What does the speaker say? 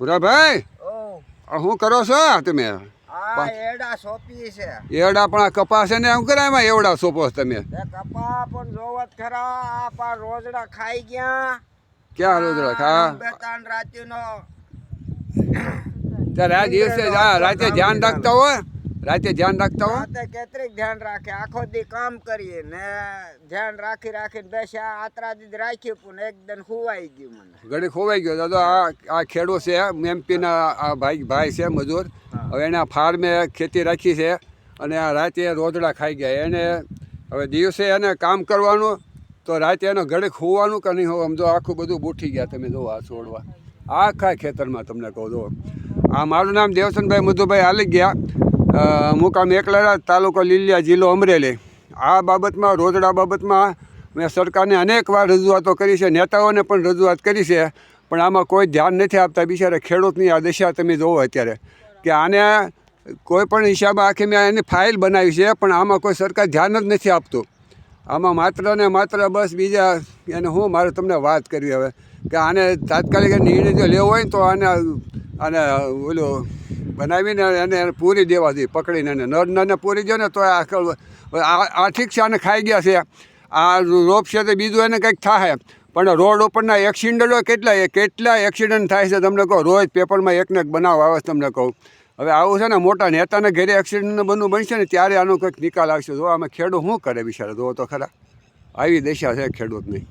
પુરાભાઈ શું કરો છો તમે? એડા સોંપી છે. એવડા પણ કપાસ છે ને એમ કરે એમાં એવડા સોપો તમે? કપા પણ જોવત ખરા આ રોજડા ખાઈ ગયા. ક્યાં રોજ ખા? બે ત્રણ રાત્રિનો ત્યારે આ દિવસે રાતે ધ્યાન રાખતા હોય? રાતે ધ્યાન રાખતા હો. રાતે કેટલીક ધ્યાન રાખે. આખો દી કામ કરીએ ને ધ્યાન રાખી રાખીને બેસ્યા આતરા દી રાખ્યું પણ એકદમ ખોવાઈ ગયું મને. ઘડી ખોવાઈ ગયો. દાદા આ આ ખેડો છે એમપીના આ ભાઈ ભાઈ છે મજૂર. હવે એના ફાર્મે ખેતી રાખી છે અને આ રાતે રોજડા ખાઈ ગયા. એને હવે દિવસે એને કામ કરવાનું તો રાતે એનો ઘડી ખોવાનું કે નહીં હોય? સમજો આખું બધું બૂઠી ગયા તમે જો આ છોડવા. આખા ખેતરમાં તમને કહું દો આ મારું નામ દેવસનભાઈ મધુભાઈ હાલી ગયા. મુકામ એકલરા તાલુકો લીલિયા જિલ્લો અમરેલી. આ બાબતમાં, રોજડા બાબતમાં મેં સરકારને અનેક વાર રજૂઆતો કરી છે, નેતાઓને પણ રજૂઆત કરી છે, પણ આમાં કોઈ ધ્યાન નથી આપતા. બિચારા ખેડૂતની આ દશા તમે જોવો અત્યારે, કે આને કોઈ પણ હિસાબે આખી મેં એની ફાઇલ બનાવી છે, પણ આમાં કોઈ સરકાર ધ્યાન જ નથી આપતું. આમાં માત્ર ને માત્ર બસ બીજા, એને હું મારે તમને વાત કરવી હવે, કે આને તાત્કાલિક નિર્ણય જો લેવો હોય તો આને આને ઓલું બનાવીને એને પૂરી દેવા જોઈએ પકડીને એને નર નરને પૂરી દો ને તો આ આખો- આ ઠીક છે, આને ખાઈ ગયા છે. આ રોપ છે તો બીજું એને કંઈક થાય પણ રોડ ઉપરના એક્સિડન્ટો કેટલા એ કેટલા એક્સિડન્ટ થાય છે તમને કહું? રોજ પેપરમાં એકને એક બનાવ આવે છે તમને કહું. હવે આવું છે ને, મોટા નેતાને ઘરે એક્સિડન્ટનું બનવું બનશે ને, ત્યારે આનો કંઈક નિકાલ આવશે. જો આમાં ખેડૂત શું કરે બિચારા? જો તો ખરા. આવી દશા છે ખેડૂતની.